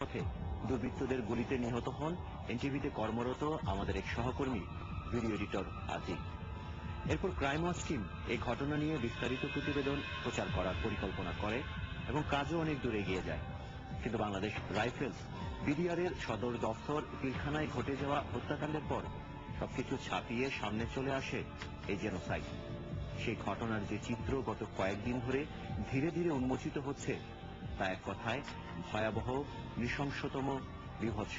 পথে দুর্বৃত্তদের গুলিতে নিহত হন। এনটিভিতে কর্মরত আমাদের এক সহকর্মী, ভিডিও এডিটর আজিক এরপর ক্রাইম ওয়াচ টিম এই ঘটনা নিয়ে বিস্তারিত প্রতিবেদন প্রচার করার পরিকল্পনা করে এবং কাজও অনেক দূর এগিয়ে যায়। কিন্তু বাংলাদেশ রাইফেলস বিডিআর এর সদর দফতর পিলখানায় ঘটে যাওয়া হত্যাকাণ্ডের পর সবকিছু ছাপিয়ে সামনে চলে আসে এই জেনোসাইড। সেই ঘটনার যে চিত্র গত কয়েকদিন ধরে ধীরে ধীরে উন্মোচিত হচ্ছে তা এক কথায় ভয়াবহ নৃশংসতম বিভৎস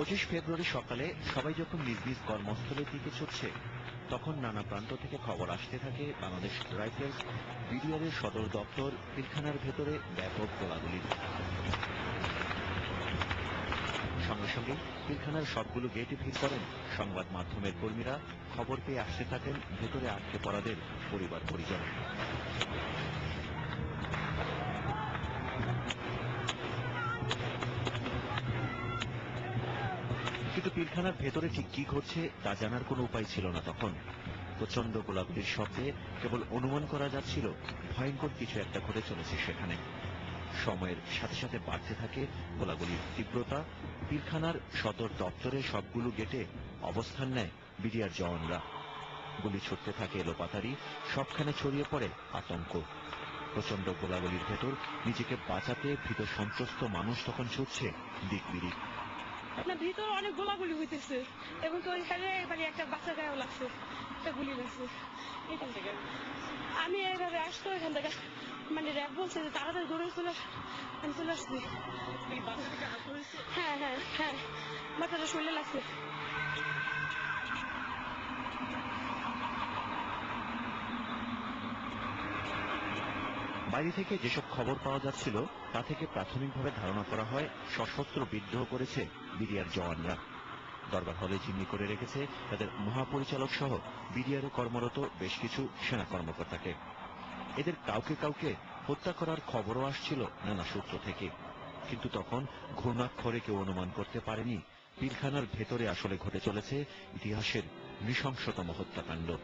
পঁচিশ ফেব্রুয়ারি সকালে সবাই যখন নিজ নিজ কর্মস্থলের দিকে ছুটছে তখন নানা প্রান্ত থেকে খবর আসতে থাকে বাংলাদেশ রাইফেলস বিডিআরের সদর দপ্তর, পিলখানার ভেতরে ব্যাপক গোলাগুলি সঙ্গে সঙ্গে পিলখানার সবগুলো গেটে ভিড় করেন সংবাদ মাধ্যমের কর্মীরা। খবর পেয়ে আসতে থাকেন ভেতরে আটকে পড়াদের পরিবার পরিজন পিলখানার ভেতরে ঠিক কি ঘটছে তা জানার কোনো উপায় ছিল না তখন। প্রচণ্ড গোলাগুলির শব্দে কেবল অনুমান করা যাচ্ছিল, ভয়ঙ্কর কিছু একটা ঘটে চলেছে সেখানে। সময়ের সাথে সাথে বাড়তে থাকে গোলাগুলির তীব্রতা। পিলখানার সদর দপ্তরে সবগুলো গেটে অবস্থান নেয় বিডিআর জওয়ানরা। গুলি ছুটতে থাকে এলোপাতারি সবখানে ছড়িয়ে পড়ে আতঙ্ক। প্রচণ্ড গোলাগুলির ভেতর নিজেকে বাঁচাতে ভীত সন্ত্রস্ত মানুষ তখন ছুটছে দিক না ভিতরে অনেক গোলাগুলি হইতেছে। এবং তো ওইখানে মানে একটা বাচ্চা গায়েও লাগছে একটা গুলি লাগছে। এখান থেকে। আমি এইভাবে আসতো এখান থেকে। মানে র্যাব বলছে যে তাড়াতাড়ি দৌড়ে চলে আমি চলে আসছি। হ্যাঁ হ্যাঁ হ্যাঁ। বাচ্চাটা শরীরে লাগছে। বাইরে থেকে যেসব খবর পাওয়া যাচ্ছিল, তা থেকে প্রাথমিকভাবে ধারণা করা হয়, সশস্ত্র বিদ্রোহ করেছে বিডিআর জওয়ানরা। দরবার হলে জিম্মি করে রেখেছে তাদের মহাপরিচালক সহ বিডিআর কর্মরত বেশ কিছু সেনা কর্মকর্তাকে। এদের কাউকে কাউকে হত্যা করার খবরও আসছিল নানা সূত্র থেকে। কিন্তু তখন ঘূর্ণাক্ষরে কেউ অনুমান করতে পারেনি, পিলখানার ভেতরে আসলে ঘটে চলেছে ইতিহাসের নৃশংসতম হত্যাকাণ্ড।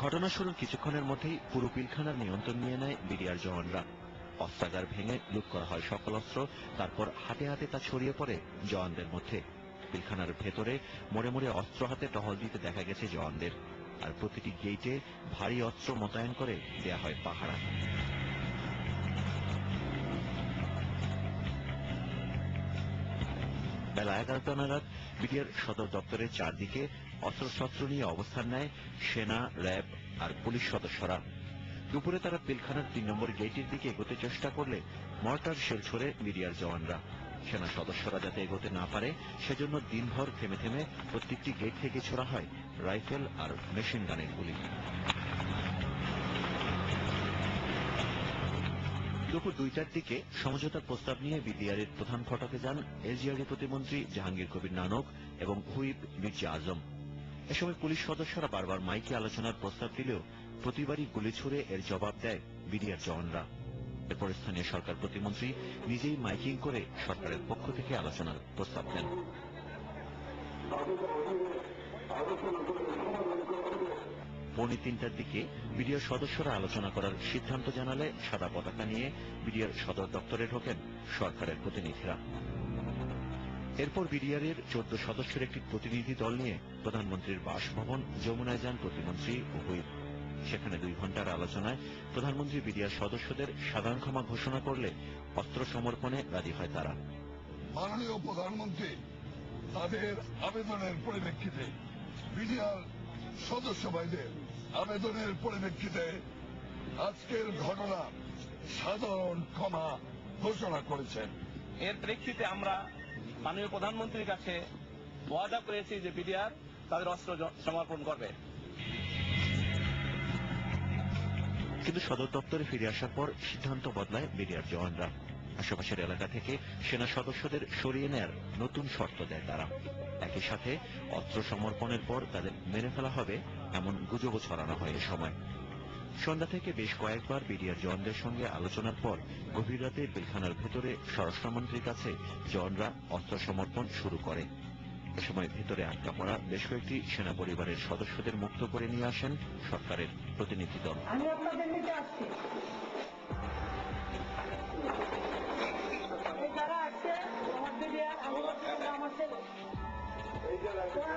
ঘটনা শুরুর কিছুক্ষণের মধ্যেই পুরো পিলখানার নিয়ন্ত্রণ নিয়ে নেয় বিডিআর জওয়ানরা। অস্ত্রাগার ভেঙে লুট করা হয় সকল অস্ত্র, তারপর হাতে হাতে তা ছড়িয়ে পড়ে জওয়ানদের মধ্যে। পিলখানার ভেতরে মোড়ে মোড়ে অস্ত্র হাতে টহল দিতে দেখা গেছে জওয়ানদের। আর প্রতিটি গেইটে ভারী অস্ত্র মোতায়েন করে দেয়া হয় পাহারা। বেলা এগারোটা নাগাদ বিডিআর সদর দপ্তরের চারদিকে অস্ত্রশস্ত্র নিয়ে অবস্থান নেয় সেনা, র্যাব আর পুলিশ সদস্যরা। দুপুরে তারা পিলখানার তিন নম্বর গেটের দিকে এগোতে চেষ্টা করলে মর্টার শেল ছড়ে মিডিয়ার জওয়ানরা। সেনা সদস্যরা যাতে এগোতে না পারে, সেজন্য দিনভর থেমে থেমে প্রত্যেকটি গেট থেকে ছোড়া হয় রাইফেল আর মেশিন গানের গুলি। দুপুর দুইটার দিকে সমঝোতার প্রস্তাব নিয়ে বিডিআর এর প্রধান ফটকে যান এলজিআরডি প্রতিমন্ত্রী জাহাঙ্গীর কবির নানক এবং হুইপ মির্জা আজম। এ সময় পুলিশ সদস্যরা বারবার মাইকে আলোচনার প্রস্তাব দিলেও প্রতিবারই গুলি ছুড়ে এর জবাব দেয় বিডিআর জওয়ানরা। এরপর স্থানীয় সরকার প্রতিমন্ত্রী নিজেই মাইকিং করে সরকারের পক্ষ থেকে আলোচনার প্রস্তাব দেন। পৌনে তিনটার দিকে বিডিআর সদস্যরা আলোচনা করার সিদ্ধান্ত জানালে সাদা পতাকা নিয়ে বিডিআর সদর দপ্তরে ঢোকেন সরকারের প্রতিনিধিরা। এরপর বিডিআর এর চোদ্দ সদস্যের একটি প্রতিনিধি দল নিয়ে প্রধানমন্ত্রীর বাসভবন যমুনায় যান প্রতিমন্ত্রী ও হুইপ সেখানে দুই ঘণ্টার আলোচনায় প্রধানমন্ত্রী বিডিআর সদস্যদের সাধারণ ক্ষমা ঘোষণা করলে অস্ত্র সমর্পণে রাজি হয় তারা। মাননীয় প্রধানমন্ত্রী তাদের আবেদনের পরিপ্রেক্ষিতে বিডিআর সদস্য ভাইদের আবেদনের পরিপ্রেক্ষিতে আজকের ঘটনা সাধারণ ক্ষমা ঘোষণা করেছেন। এর প্রেক্ষিতে আমরা মাননীয় প্রধানমন্ত্রীর কাছে ওয়াদা করেছি যে বিডিআর তাদের অস্ত্র সমর্পণ করবে। কিন্তু সদর দপ্তরে ফিরে আসার পর সিদ্ধান্ত বদলায় বিডিআর জওয়ানরা। আশেপাশের এলাকা থেকে সেনা সদস্যদের সরিয়ে নেয়ার নতুন শর্ত দেয় তারা। একই সাথে অস্ত্র সমর্পণের পর তাদের মেনে ফেলা হবে এমন গুজবও ছড়ানো হয় এ সময়। সন্ধ্যা থেকে বেশ কয়েকবার বিডিআর জওয়ানদের সঙ্গে আলোচনার পর গভীর রাতে পিলখানার ভেতরে স্বরাষ্ট্রমন্ত্রীর কাছে জওয়ানরা অস্ত্র সমর্পণ শুরু করে। এ সময় ভেতরে আটকা পড়া বেশ কয়েকটি সেনা পরিবারের সদস্যদের মুক্ত করে নিয়ে আসেন সরকারের প্রতিনিধি দল।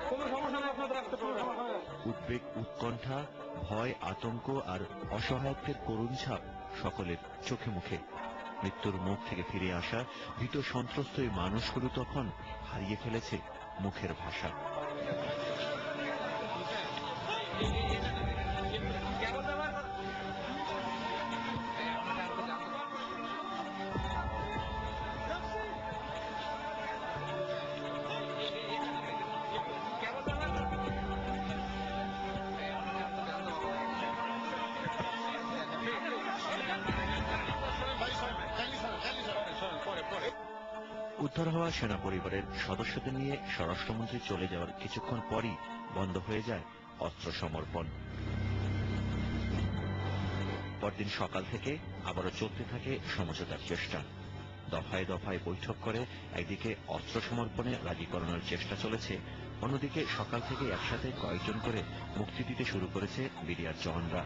কোনো সমস্যা নেই আপনাদের আসতে নেই উদ্বেগ, উৎকণ্ঠা, ভয়, আতঙ্ক আর অসহায়ত্বের করুণ ছাপ সকলের চোখে মুখে। মৃত্যুর মুখ থেকে ফিরে আসা ভীত সন্ত্রস্ত এই মানুষগুলো তখন হারিয়ে ফেলেছে মুখের ভাষা। উদ্ধার হওয়া সেনা পরিবারের সদস্যদের নিয়ে স্বরাষ্ট্রমন্ত্রী চলে যাওয়ার কিছুক্ষণ পরই বন্ধ হয়ে যায় অস্ত্র সমর্পণ। পরদিন সকাল থেকে আবারও চলতে থাকে সমঝোতার চেষ্টা। দফায় দফায় বৈঠক করে একদিকে অস্ত্র সমর্পণে রাজি করানোর চেষ্টা চলেছে, অন্যদিকে সকাল থেকে একসাথে কয়েকজন করে মুক্তি দিতে শুরু করেছে বিডিআর জওয়ানরা।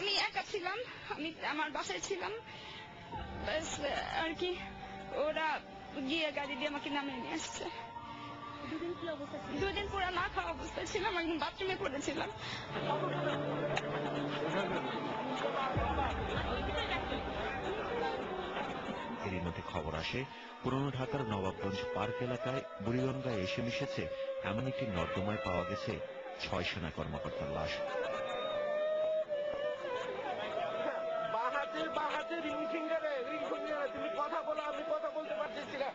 আমি একা ছিলাম, আমি আমার বাসায় ছিলাম। আর কি, ওরা গিয়ে গাড়ি দিয়ে আমাকে নামিয়ে নিয়ে আসছে। দুদিন পুরো না খাওয়া অবস্থায় ছিলাম একদম বাথরুমে পড়েছিলাম। এরই মধ্যে খবর আসে পুরনো ঢাকার নবাবগঞ্জ পার্ক এলাকায় বুড়িগঙ্গায় এসে মিশেছে এমন একটি নর্দমায় পাওয়া গেছে ছয় সেনা কর্মকর্তার লাশ। তুমি কথা বলো আমি কথা বলতে পারতেছি না।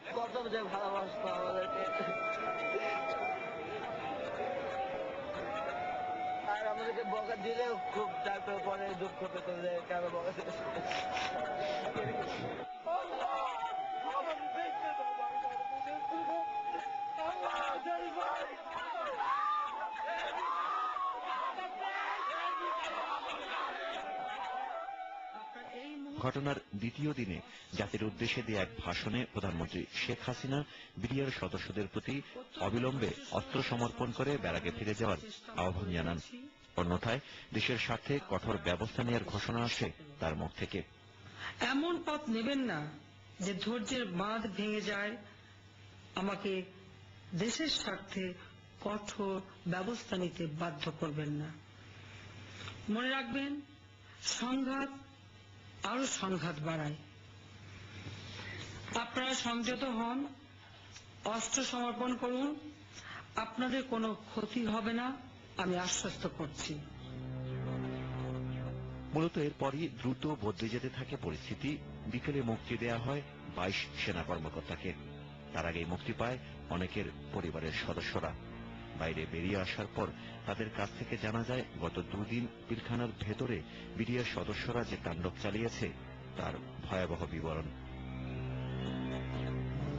আমাদেরকে বকা দিলেও খুব তারপরে পরে দুঃখ পেত যে কেন বকা দিয়েছে। ঘটনার দ্বিতীয় দিনে জাতির উদ্দেশ্যে দিয়ে এক ভাষণে প্রধানমন্ত্রী শেখ হাসিনা বিডিআর সদস্যদের প্রতি অবিলম্বে অস্ত্র সমর্পণ করে ব্যারাকে ফিরে যাওয়ার আহ্বান জানান অন্যথায় দেশের স্বার্থে কঠোর ব্যবস্থা নেওয়ার ঘোষণা আসে তার মুখ থেকে। এমন পথ নেবেন না যে ধৈর্যের বাঁধ ভেঙে যায়। আমাকে দেশের স্বার্থে কঠোর ব্যবস্থা নিতে বাধ্য করবেন না। মনে রাখবেন, সংঘাত আরও সংঘাত বাড়ায়। আপনারা সংযত হন, অস্ত্র সমর্পণ করুন। আপনাদের কোনো ক্ষতি হবে না। আমি আশ্বস্ত করছি। মূলত এরপরই দ্রুত বদলে যেতে থাকে পরিস্থিতি। বিকেলে মুক্তি দেয়া হয় বাইশ সেনা কর্মকর্তাকে। তার আগেই মুক্তি পায় অনেকের পরিবারের সদস্যরা। বাইরে বেরিয়ে আসার পর তাদের কাছ থেকে জানা যায় গত দুদিন পিলখানার ভেতরে বিডিআর সদস্যরা যে তাণ্ডব চালিয়েছে তার ভয়াবহ বিবরণ।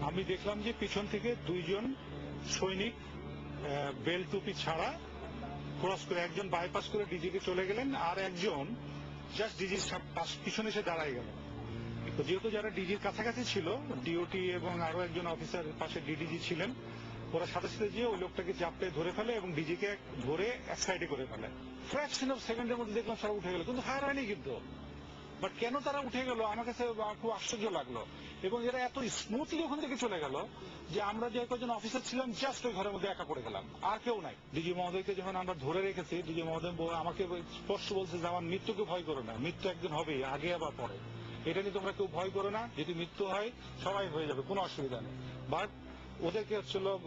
আমি দেখলাম যে পিছন থেকে দুইজন সৈনিক বেল টুপি ছাড়া ক্রস করে একজন বাইপাস করে ডিজিকে চলে গেলেন আর একজন জাস্ট ডিজির পিছনে এসে দাঁড়ায় গেল তো যেহেতু যারা ডিজির কাছাকাছি ছিল ডিওটি এবং আরও একজন অফিসার পাশে ডিডিজি ছিলেন, ওরা সাথে সাথে গিয়ে ওই লোকটাকে চাপটে ধরে ফেলে এবং ডিজিকে ধরে এক সাইডে করে ফেলে। ফ্র্যাকশন অফ সেকেন্ডের মধ্যে দেখলাম সব উঠে গেল, কিন্তু হার হয়নি কিন্তু। বাট কেন তারা উঠে গেল? আমার কাছে খুব আশ্চর্য লাগল। এবং এরা এত স্মুথলি ওখান থেকে চলে গেল যে আমরা যে কজন অফিসার ছিলাম জাস্ট ওই ঘরের মধ্যে একা পড়ে গেলাম। আর কেউ নাই। ডিজি মহোদয়কে যখন আমরা ধরে রেখেছি ডিজি মহোদয় আমাকে স্পষ্ট বলছে যে, আমার মৃত্যুকে ভয় করো না। মৃত্যু একদিন হবে আগে আবার পরে। এটা নিয়ে তোমরা কেউ ভয় করো না। যদি মৃত্যু হয়, সবাই হয়ে যাবে, কোনো অসুবিধা নেই। বাট ওদেরকে হচ্ছিল